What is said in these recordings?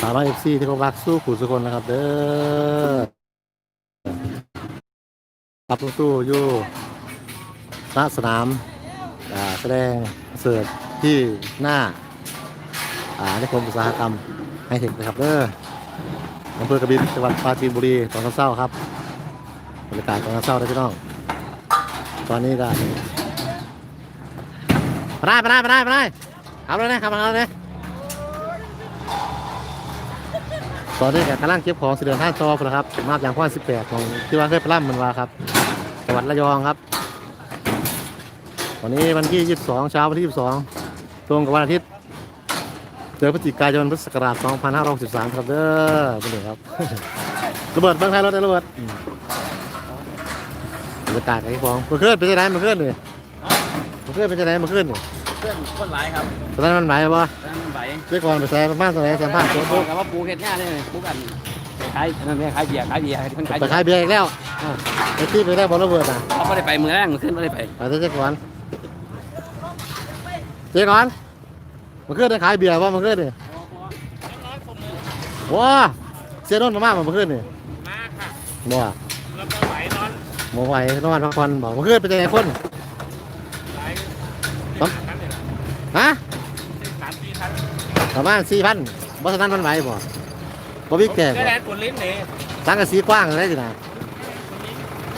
สาวน้อยเอฟซีที่เขารักสู้ขู่สุคนนะครับ เด้อครับสู้อยู่ณสนามแสดงเสิร์ตที่หน้าอ่านิคมอุตสาหกรรมไฮเทคนะครับเด้ออำเภอกบินจังหวัดปราจีนบุรีตอนเช้าครับบรรยากาศตอนเช้าๆนะพี่น้อง ตอนนี้ก็ไปได้ไปได้ไปได้ไปได้ขับเลยนะขับมาเลย ตอนนี้กกำลังเก็บของเสเดือนท่านซอพนะครับมาจากพ่อสิบแปดของที่ว่าเคยไปร่ำมันว่าครับจังหวัดระยองครับวันนี้วันที่ 22 เช้าวันที่ 22 ตรงกับวันอาทิตย์เดือนพฤศจิกายนพุทธศักราช 2563 ครับเด้อเป็นไงครับระเบิดเบื้องท้ายรถได้ระเบิดอืมบรรยากาศไอ้ฟองมันขึ้นเป็นจะไหนมันขึ้นเลยมันขึ้นเป็นจะไหนมันขึ้นนี่เพื่อนคนหลายครับตอนนั้นมันไหวปะนั่นไหว เมื่อก่อนไปใส่ประมาณตัวไหนสัมภาษณ์ตัวบปุ๊อบกกับว่าปูเห็ดง่ายเลยปูกันขายนั่นเนี่ยขายเบียร์ขายเบียร์เพิ่นขายไปขายเบียร์อีกแล้วอะไอ้ที่ไปได้บอลระเบิดอะเขาไม่ได้ไปเมืองแรกมันขึ้นไม่ได้ไปไปเจ๊ก่อนเจ๊ก่อนมันขึ้นได้ขายเบียร์ป่ะมันขึ้นนี่ว้าเสียนนท์มามากมันขึ้นนี่มาค่ะบ่แล้วก็ไหวนอนบ่ไหวนอนพักผ่อนบอกมันขึ้นเป็นยังไงคนไหวฮะสามสี่คัน ประมาณสี่พันบอสนั้นมันไหวบ่บ่บิ๊กแก่ได้แดนปวดลิ้นนี่สังกะสีกว้างเลยสินะ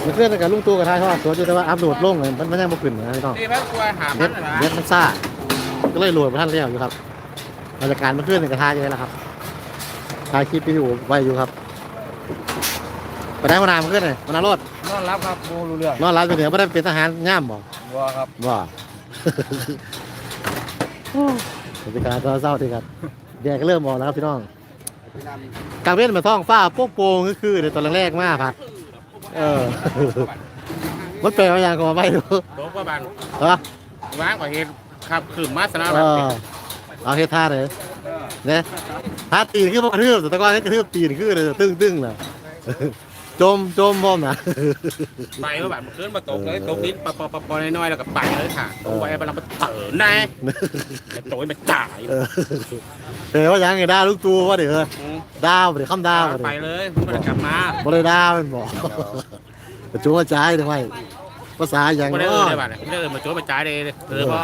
มันขึ้นกับลุงตู่กับทายทอดตัวอยู่แต่ว่าอัพโหลดลงเลยมันมันยังบ่ขึ้นนะพี่น้องนี่พักกลัวหาพัเน็นตนะเน็ตมันซ่าก็เลยโหลดมาท่านเรียวอยู่ครับบรรยากาศมันขึ้นในกระทายเยอะแล้วครับถ่ายคลิปวิดีโอไว้อยู่ครับไปได้มานานมันขึ้นเลยมานานรถนอนรับครับโมรู้เรื่องนอนรับอยู่เหนือไม่ได้เป็นทหารย่ามบ่วัวครับบ่ บรรยากาศตอนเศร้าทีครับแดดก็เริ่มมองแล้วครับพี่น้องกลางเว้นมาท้องฟ้าโป๊กโปงก็คือในตอนแรกๆมากพัดเออ มันแปลว่าอย่างก็มาไม่รู้โต๊ะประมาณเหรอว่างกว่าเห็ดครับขืนมาสนาเออเอาเฮ็ดท่าเลยเนี่ยท่าตีนคือพวกกระทืบแต่ก่อนให้กระทืบตีนคือเลยตึ้งตึ้งๆน่ะ จมจมพร้อมนะไปเมื่อวานมันขึ้นมาตกเลยตกลิ้นปะปะปะปะน้อยๆแล้วก็ไปเลยค่ะตกไปไปแล้วมันเต๋อแน่โต้ยมันจ่ายเออเดี๋ยวว่ายังไงด่าลูกตูว่าเดี๋ยวดาวเดี๋ยวคำดาวไปเลยมันไม่ได้กลับมาบ่ได้ด่ามันบอกกระจูกระจายทำไมภาษาอย่างไม่ได้เนาะเออเลยบ้านไม่ได้เออมาโจ้มาจ่ายเลยเออพอ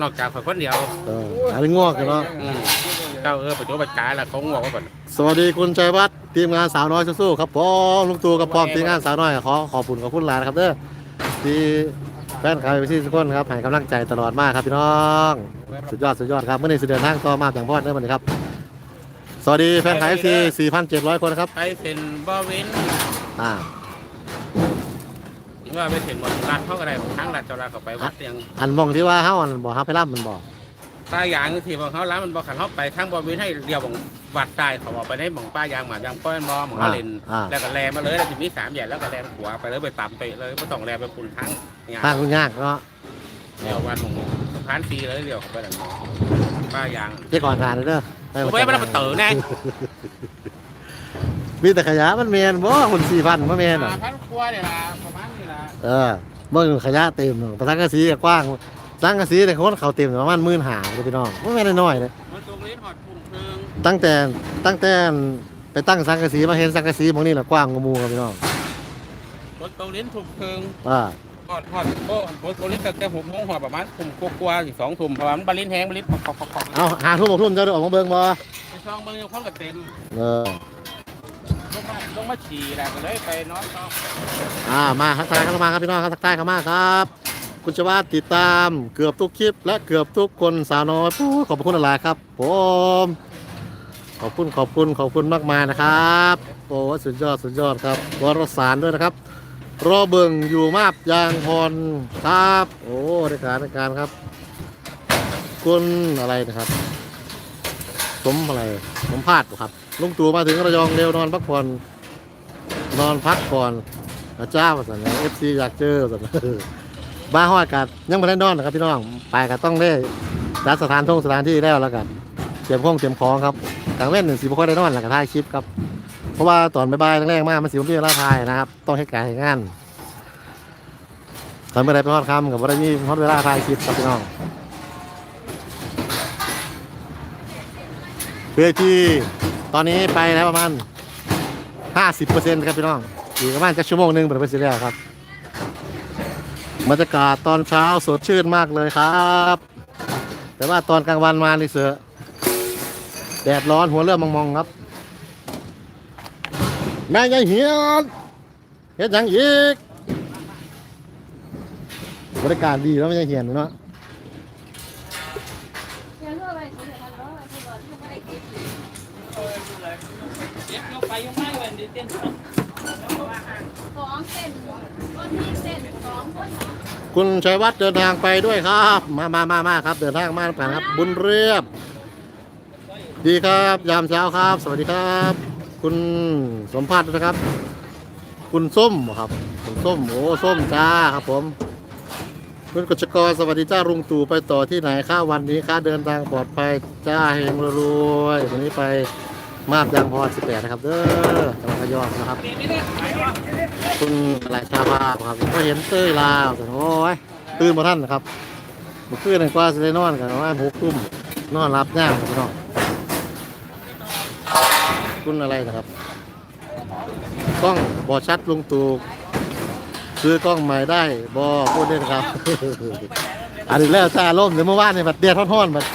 นอกจากคนคนเดียวเอออันนี้งอกกันเนาะอืม เจ้าเออมาโจ้มาจ่ายแล้วเขางอกว่าก่อนสวัสดีคุณชัยวัฒน์ทีมงานสาวน้อยสู้ๆครับผมลุงตู่กับพร้อมทีมงานสาวน้อยขอขอบคุณขอบคุณหลายนะครับเด้อที่แฟนคลับที่ทุกคนครับให้กำลังใจตลอดมากครับพี่น้องสุดยอดสุดยอดครับเมื่อนี้สิเดินทางต่อมาอย่างพอดเด้อมันครับ สวัสดีแฟนคลับเอฟซี4,700คนครับไปเป็นบ่เว้นอ่าว่าไปถึงวันรัดเขาก็ได้ทั้งรัดเจ้ารัดเขาไปวัดเตียงอันมองที่ว่าเฮาอันบอกเฮาไปรับมันบอก ป้ายางที่บอกเขาร้านมันบอกขันเขาไปทั้งบ่เว้นให้เดียวของวัดใต้เขาบอกไปได้หม่องป้ายางหมายางป้อยมอหม่องเขาเล่นอ่า แล้วก็แลมาเลยแล้วจะมีสามใหญ่แล้วก็แลขวาไปเลยไปต่ำไปเลยไม่ต้องแลไปคุณทั้งงาน ทางคุณยากเนาะเดียววันของสะพานฟรีเลยเดียวเขาไปหลังป้ายาง เจ๊ก่อนทานเลยเด้อผมไม่ได้มาเต๋อแน่ มีแต่ขยะมันแมนบ่คน4,000บ่แม่นอะ พันครัวเนี่ยละประมาณนี้ละเออเบิ่งขยะเต็มเนาะประทังกะสีก็กว้าง สังกะสีแต่คนเขาเต็มประมาณ15,000เลยพี่น้องบ่แม่นน้อยๆเลยมันตรงนี้หอดปุ่มเพิงตั้งแต่ตั้งแต่ไปตั้งสังกะสีมาเห็นสังกะสีหมองนี่ละกว้างกว่าหมู่ครับพี่น้องรถตรงนี้ถูกเพิงอ่าหอดหอดโอ้รถตรงนี้ตั้งแต่หกโมงหอดประมาณทุ่มกว่าๆสิสองทุ่มประมาณบาลินแห้งบาลินปอกปอกปอกปอกเอาหาทุ่มบอกทุ่มเจะได้ออกมาเบิ่งบ่ไปช่องเบิ่งอยู่พร้อมกับเต็มเออลงมาลงมาฉี่แล้วก็เลยไปนอนต่ออ่ามาทักทายเข้ามาครับพี่น้องครับทักทายเข้ามาครับ คุณชวาติดตามเกือบทุกคลิป และเกือบทุกคนสาวน้อยปู๊ขอบคุณหลายครับ ผม ขอบคุณขอบคุณขอบคุณมากมายนะครับโอ้สุดยอดสุดยอดครับวรสารด้วยนะครับรอเบิงอยู่มาบยางพรครับ โอ้ในการในการครับ คุณอะไรนะครับ สมอะไรสมพาดครับลุงตู่มาถึงระยองเร็วนอนพักผ่อนนอนพักผ่อนพระเจ้าสันเอฟซีอยากเจอสัน บ้าห้อยกัดยังไม่ได้นอนนะครับพี่น้องไปก็ต้องได้จัดสถานท่องสถานที่แล้วแล้วกันเตรียมห้องเตรียมของครับกลางเว้นหนึ่งสีบุคคลได้นอนแล้วก็ถ่ายคลิปครับเพราะว่าตอนบ่ายๆแรกๆมากมันสิบมีเวลาถ่ายนะครับ ต้องให้การให้งานตอนเมื่อไรไปฮอดคำกับว่าได้มีฮอดเวลาถ่ายคลิปครับพี่น้องเพื่อที่ตอนนี้ไปแล้วประมาณ 50%ครับพี่น้องอีกประมาณจะชั่วโมงหนึ่งเปิดไปสิแล้วครับ บรรยากาศตอนเช้าสดชื่นมากเลยครับ แต่ว่าตอนกลางวันมานี่เสือแดดร้อนหัวเริ่มมองๆครับ แม่ยายเหียนเฮ็ดยังอีกบรรยากาศดีแล้วแม่ยายเหียนเนาะเดี๋ยวเรื่องไรเขาเดี๋ยวมันร้องไม่เว้นดิเต้น คุณชัยวัฒน์เดินทางไปด้วยครับ มามามามาครับ เดินทางมาแล้วกันครับ บุญเรียบ ดีครับ ยามเช้าครับ สวัสดีครับ คุณสมพัฒน์นะครับ คุณส้มครับ คุณส้ม โอ้ส้มจ้าครับผม คุณกฤษกรสวัสดีจ้าลุงตู่ไปต่อที่ไหนค่าวันนี้ค่าเดินทางปลอดภัยจ้าเฮงรวยวันนี้ไปมาบยางพร18นะครับ เด้อจังหวัดระ ยองนะครับ คุณอะไรชาภาพครับ ก็เห็นเต้ยลาวแต่โอ้ยตื่นมาท่านนะครับมื่อคืนนี่กว่าจะได้นอนกันว่าหกทุ่มนอนรับย่างพี่น้องคุณอะไรนะครับกล้องบอชัดลุงตู่ซื้อกล้องใหม่ได้บอพูดได้ครับ อันนี้แล้วจ้าล่มเดี๋ยวเมื่อวานเนี่ยแบบเดียดท่อนๆแบบ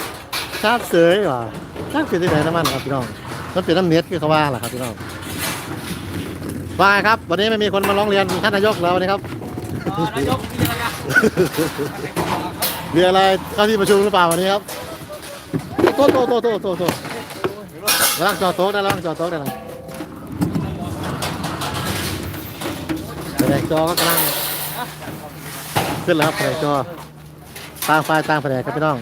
ชาติเสยว่ะชาติเป็นที่ไหนน้ำมันครับพี่น้องมันเป็นน้ำเน็ตคือเขาว่าแหละครับพี่น้อง ว่าไงครับวันนี้ไม่มีคนมาร้องเรียนท่านนายกแล้ววันนี้ครับนายกมีอะไรอะมีอะไรเข้าที่ประชุมหรือเปล่าวันนี้ครับโตโตโตโตโตโตระวังจอโต๊ะได้ระวังจอโต๊ะได้นะแผนกจอก็กำลังขึ้นแล้วครับแผนกจอต่างฝ่ายต่างแผนกครับพี่น้อง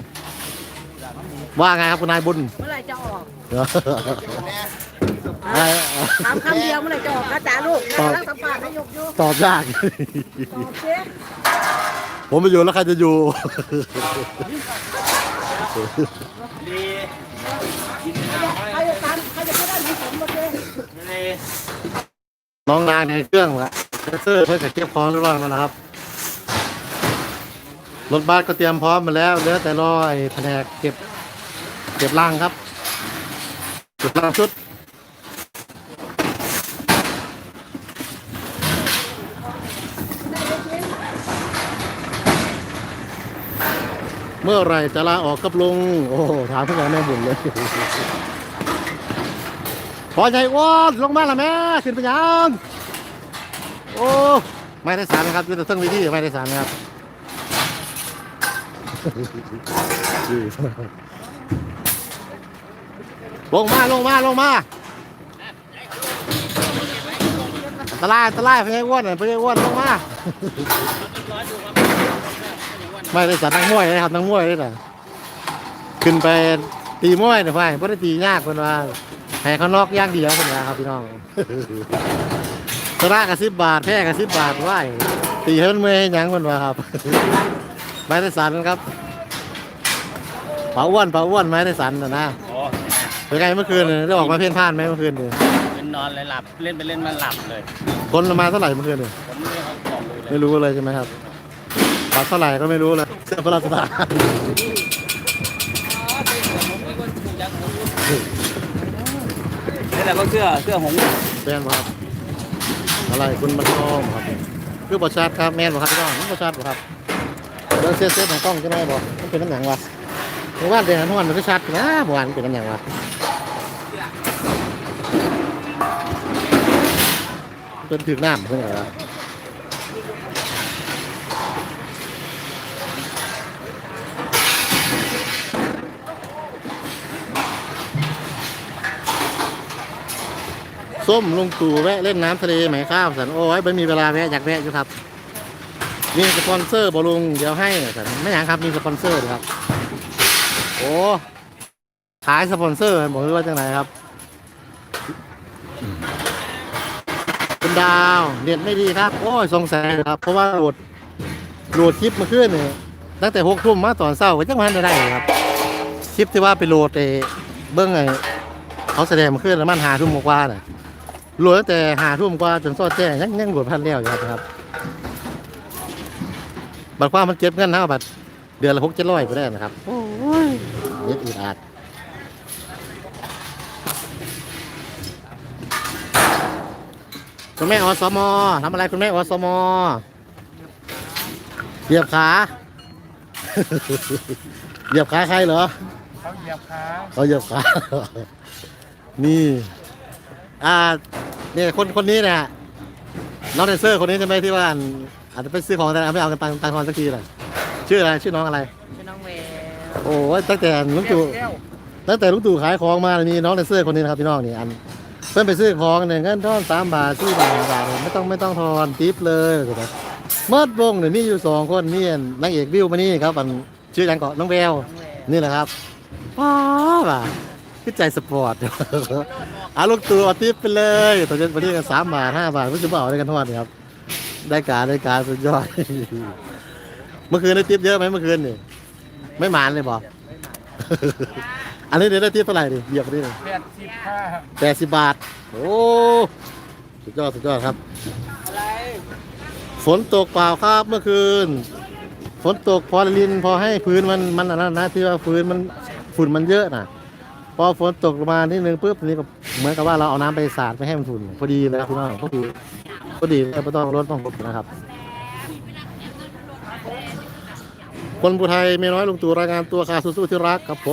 ว่าไงครับคุณนายบุญเมื่อไหรจะออก เดี๋ยวไอ้ถามคำเดียวเมื่อไหรจะออกกระจ๋าลูกกำลังสัมภาษณ์นายกอยู่ตอบยาก ตอบสิผมไปอยู่แล้วใครจะอยู่ ดีกินน้ำใครจะตามใครจะไม่ได้มีสมบัติเลยในน้องนางในเครื่องละเซอร์เพื่อจะเก็บของเรียบร้อยหมาแล้วครับ รถบัสก็เตรียมพร้อมมาแล้วเหลือแต่รอไอ้แผนกเก็บ เก็บล่างครับ เก็บล่างชุด เมื่อไรจะลาออกกับลุง โอ้ถามเพื่อนแม่บุญเลย พอใจอ้วนลงมาละแม่ขึ้นไปยังโอ้ไม่ได้สารนะครับอยู่แต่เรื่องวิธีไม่ได้สารนะครับลงมาลงมาลงมาอันตรายอันตรายพญายอ้วนน่ะพญายอ้วนลงมา ไม่ได้สารนักมวยนะครับนักมวยเลยนะขึ้นไปตีมวยนะพ่ายเพราะได้ตียากคนว่าให้เขานอกอย่างเดียวคนละครับพี่น้องชนะกับสิบบาทแพ้กับสิบบาทไหวตีให้มันเมื่อยให้หยังคนว่าครับไม้ได้สันครับปลาอ้วนปลาอ้วนไม้ได้สันนะนะโอ้เป็นไงเมื่อคืนเนี่ยได้ออกมาเพ่นพ่านไหมเมื่อคืนเนี่ยเป็นนอนเลยหลับเล่นไปเล่นมาหลับเลยคนมาเท่าไหร่เมื่อคืนเนี่ยผมไม่เอาของเลยเลยไม่รู้เลยใช่ไหมครับ บัตรเท่าไหร่ก็ไม่รู้เลยเสื้อพระราชทานนี่แหละก็เสื้อเสื้อหงส์แม่นบ่ครับอะไรคุณมันทองครับคือบอชาร์ดครับแม่นบ่ครับพี่น้องนี่บอชาร์ดบ่ครับเดินเสียเสียของกล้องจะได้บ่มันเป็นน้ำหนังวะเมื่อวานเดือนห้วนมันก็ชัดนะเมื่อวานมันเป็นน้ำหนังวะเป็นถึงน้ำเพื่อนเหรอ ส้มลุงตู่แวะเล่นน้ำทะเลไหมข้าวสันโอ้ยไม่มีเวลาแวะอยากแวะอยู่ครับ มีสปอนเซอร์บอลุงเดี๋ยวให้สันไม่อยากครับมีสปอนเซอร์ครับ โอ้ขายสปอนเซอร์บอกเลยว่าจังไหนครับคุณดาวเน็ตไม่ดีครับ โอ้ยสงสัยครับ เพราะว่าโหลดโหลดคลิปมาขึ้นเนี่ยตั้งแต่หกทุ่มมาตอนเช้าก็จังมันได้ครับ คลิปที่ว่าไปโหลดไอ้เบิ้องไอ้เขาแสดงมาขึ้นแล้วมันหาทุ่มกว่าน่ะโหลดตั้งแต่หาทุ่มกว่าจนซอดแจ้งยังยังโหลดพันแล้วอยู่ครับครับ บัตรความมันเก็บเงินนะบัตรเดือนละหกเจ็ดร้อยก็ได้นะครับโอ้ยเน็ตอึดอัดคุณแม่อสมทำอะไรคุณแม่อสมเหยียบขา เหยียบขาใครเหรอ เขาเหยียบขาเขาเหยียบขา นี่ อ่าเนี่ยคนคนนี้เนี่ยน้องแดนเซอร์คนนี้ใช่ไหมที่ว่าอันอาจจะไปซื้อของแต่ไม่เอากันตังตังทอนสักทีเลยชื่ออะไรชื่อน้องอะไรชื่อน้องเวโอ้ยตั้งแต่ลุงตู่ตั้งแต่ลุงตู่ขายของมานี่น้องแดนเซอร์คนนี้นะครับพี่น้องนี่อันเพื่อนไปซื้อของเนี่ยเงินทอนสามบาทสี่บาทห้าบาทเนี่ยไม่ต้องไม่ต้องทอนทิปเลยถูกไหมเมื่อวงเนี่ยมีอยู่สองคนนี่อันนางเอกวิวมานี่ครับอันชื่อยังเกาะน้องแววนี่แหละครับป้าบ่าขึ้นใจสปอร์ต อาลูกตู่เอาทิปไปเลยตอนนี้วันนี้กันสามบาทห้าบาทไม่จะเอาได้กันทอดครับ ได้การได้การสุดยอด เมื่อคืนได้ทิปเยอะไหมเมื่อคืนนี่ไม่หมานเลยบอกอันนี้เดี๋ยวได้ทิปเท่าไหร่ดิเหยียบไปดิแปดสิบห้าแปดสิบบาท โอ้สุดยอดสุดยอดครับ ฝนตกเปล่าครับเมื่อคืน ฝนตกพอลินพอให้พื้นมันมันอันนั้นนะที่ว่าพื้นมันฝุ่นมันเยอะน่ะ พอฝนตกลงมานิดนึงปุ๊บนี่ก็เหมือนกับว่าเราเอาน้ำไปสาดไปให้มันฝุ่นพอดีเลยครับพี่น้องก็คือพอดีเลยไม่ต้องรดต้องรดนะครับ คนผู้ไทยเมียน้อยลุงตู่รายงานตัวค่ะสู้ๆที่รักครับผ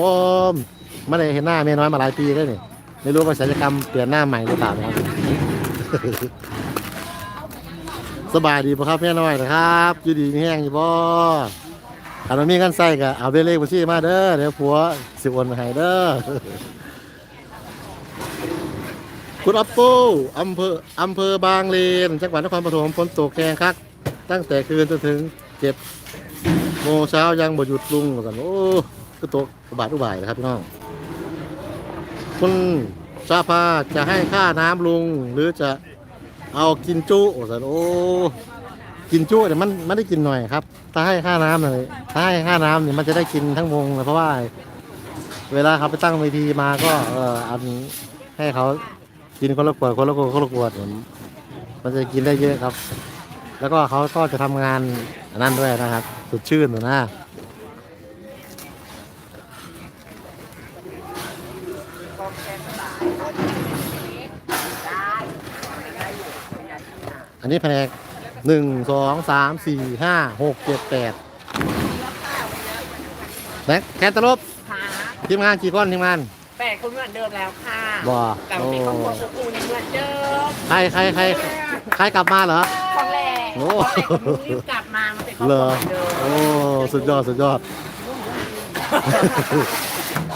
มไม่ได้เห็นหน้าเมียน้อยมาหลายปีแล้วนี่ไม่รู้ว่าศัลยกรรมเปลี่ยนหน้าใหม่หรือเปล่านะครับสบายดีป่ะครับเมียน้อยนะครับอยู่ดีมีแห้งอยู่บ่ ถ้ามันมีกันใส่ก็เอาเบลเลขบัญชีมาเด้อเดี๋ยวผัวสิโอนมาให้เด้อคุณอัปโป้อำเภออำเภอบางเลนจังหวัดนครปฐมฝนตกแรงคักตั้งแต่คืนจนถึงเจ็ดโมงเช้ายังบ่หยุดลุงกันโอ้ก็ตกอุบาทอุบายนะครับพี่น้อง คุณชาพาจะให้ค่าน้ำลุงหรือจะเอากินจุโอ้สันโอ้ กินจุเนี่ยมันไม่ได้กินหน่อยครับ ถ้าให้ค่าน้ำเลยถ้าให้ค่าน้ำเนี่ยมันจะได้กินทั้งวงเลยเพราะว่า เวลาเขาไปตั้งเวทีมาก็เอออันให้เขากินคนละขวดคนละขวดคนละขวดเนี่ยมันจะกินได้เยอะครับ แล้วก็เขาก็จะทำงานนนั้นด้วยนะครับสดชื่นอยู่นะอันนี้แผนก หนึ่งสองสามสี่ห้าหกเจ็ดแปดแบงค์แคนตาลบค่ะทีมงานกี่คนทีมงานแปดคนเหมือนเดิมแล้วค่ะบ่แต่โอ้มีครอบครัวอบอุ่นเหมือนเดิมใครใครใครใครกลับมาเหรอครั้งแรกโอ้ครั้งแรกคุณลุงรีบกลับมามาเป็นครอบเหครรัวอเหมือนเดิมโอ้สุดยอดสุดยอด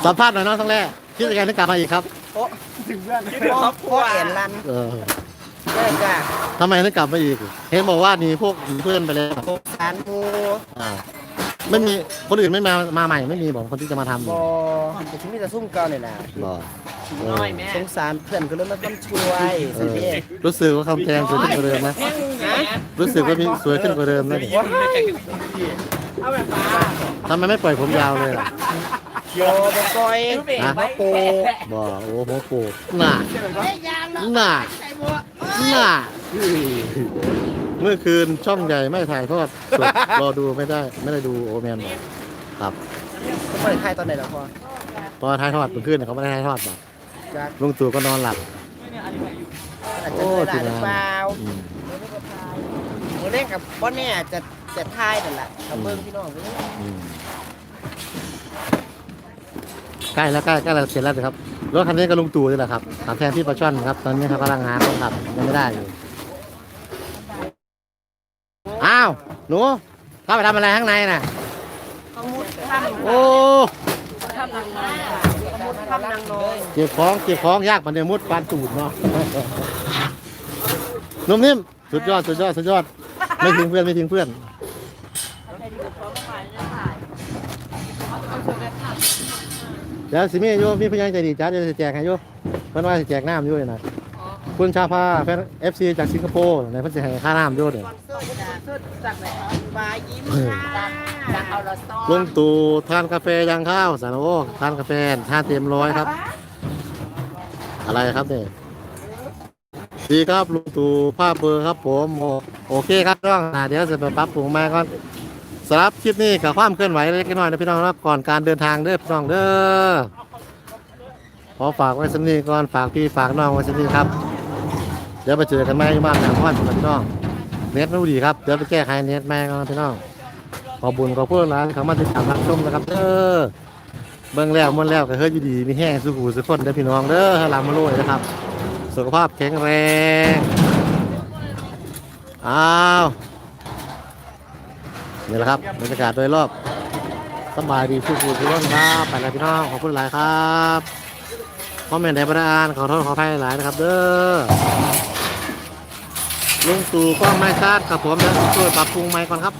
สัมภาษณ์หน่อยเน้องทั้งแรกคิดยังไงถึงกลับมาอีกครับครอบครัวเอ็นรันเออ เลิกจ้ะทำไมถึงกลับมาอีก เห็นบอกว่าหนีพวกเพื่อนไปแล้วสารมูอ่า ไม่มีคนอื่นไม่มามาใหม่ไม่มีบอกคนที่จะมาทำบอแต่ฉันมีแต่ซุ่มเก่าเนี่ยนะบอกเออสงสารเพื่อนก็เลยมาต้องช่วยเอสิอพี่รู้สึกว่าคำแพงสวยขึ้นกว่าเดิมนะ รู้สึกว่ามีสวยขึ้นกว่าเดิมนะนี่เอาแบบป้าทำไมไม่ปล่อยผมยาวเลยล่ะโยบกอยฮะมาปูบอกโอ้โหโกน่าน่า น่าเมื่อคืนช่องใหญ่ไม่ถ่ายทอดสดรอดูไม่ได้ ไม่ได้ดูโอแมนบอกครับเขาเปิดค่ายตอนไหนแล้วพ่อตอนถ่ายทอดเมื่อคืนเขาไม่ได้ถ่ายทอดบอกจักลุงตู่ก็นอนหลับอาจจะเวลาหรือเปล่าอืมโมเล่นกับบ่แน่จะจะทายนั่นแหละกับเบิ้งพี่น้องเด้ออืม ใกล้แล้วใกล้ใกล้แล้วเสร็จแล้วครับรถคันนี้ก็ลุงตู่นี่แหละครับถามแทนที่ปลาช่อนครับตอนนี้เขากำลังหาคนขับยังไม่ได้อยู่อ้าวหนูเข้าไปทำอะไรข้างในน่ะขมุดทำโอ้ทำนางน้อยค่ะขมุดทำนางน้อยเก็บของเก็บของยากมันเดมุดปานตูดเนาะนุ่มนิ่มสุดยอดสุดยอดสุดยอดไม่ทิ้งเพื่อนไม่ทิ้งเพื่อน ดี๋ยวสิมีโยมีพยานใจดีจ้าเดี๋ยวจะแจกให้โยเพิ่นว่าจะแจกน้ำโอยู่นะคุณชาพาแฟนเอฟซีจากสิงคโปร์ในเพิ่นจะให้ค่าน้ำโยเนี่ยจากไหนบายยิ้มค่ะจากเอาละซอลุงตู่ทานกาแฟยังข้าวสารโอทานกาแฟทานเต็มร้อยครับ อะไรครับเนี่ยดีครับลุงตู่ภาพเบอร์ครับผม โอโอเคครับน้องอ่าเดี๋ยวจะไปปรับปรุงมาก่อน สำหรับคลิปนี้กับความเคลื่อนไหวเล็กน้อยนะพี่น้องนะก่อนการเดินทางเด้อพี่น้องเด้อขอฝากไว้สักนี้ก่อนฝากพี่ฝากน้องไว้สักนี้ครับเดี๋ยวไปเจอกันใหม่ที่บ้านนะพ่อพี่น้องเน็ตไม่ดีครับเดี๋ยวไปแก้ไขเน็ตแม่กันนพี่น้องขอบุญขอเพื่อนร้านเขามาติดตามรับชมนะครับเด้อเบิ่งแล้วมันแล้วก็เฮ้ยอยู่ดีมีแห้งสุขุสุขคนเด้อพี่น้องเด้อลำมาโรยนะครับ สุขภาพแข็งแรงอ้าว นี่แหละครับบรรยากาศโดยรอบสบายดีสุขุสุขคนครับไปแล้วพี่น้องขอบคุณหลายครับคอมเมนต์ในประดานขอโทษขออภัยหลายนะครับเด้อลุงตู่กล้องไม่ชาติครับผมเดี๋ยวช่วยปรับปรุงไม่ก่อนครับ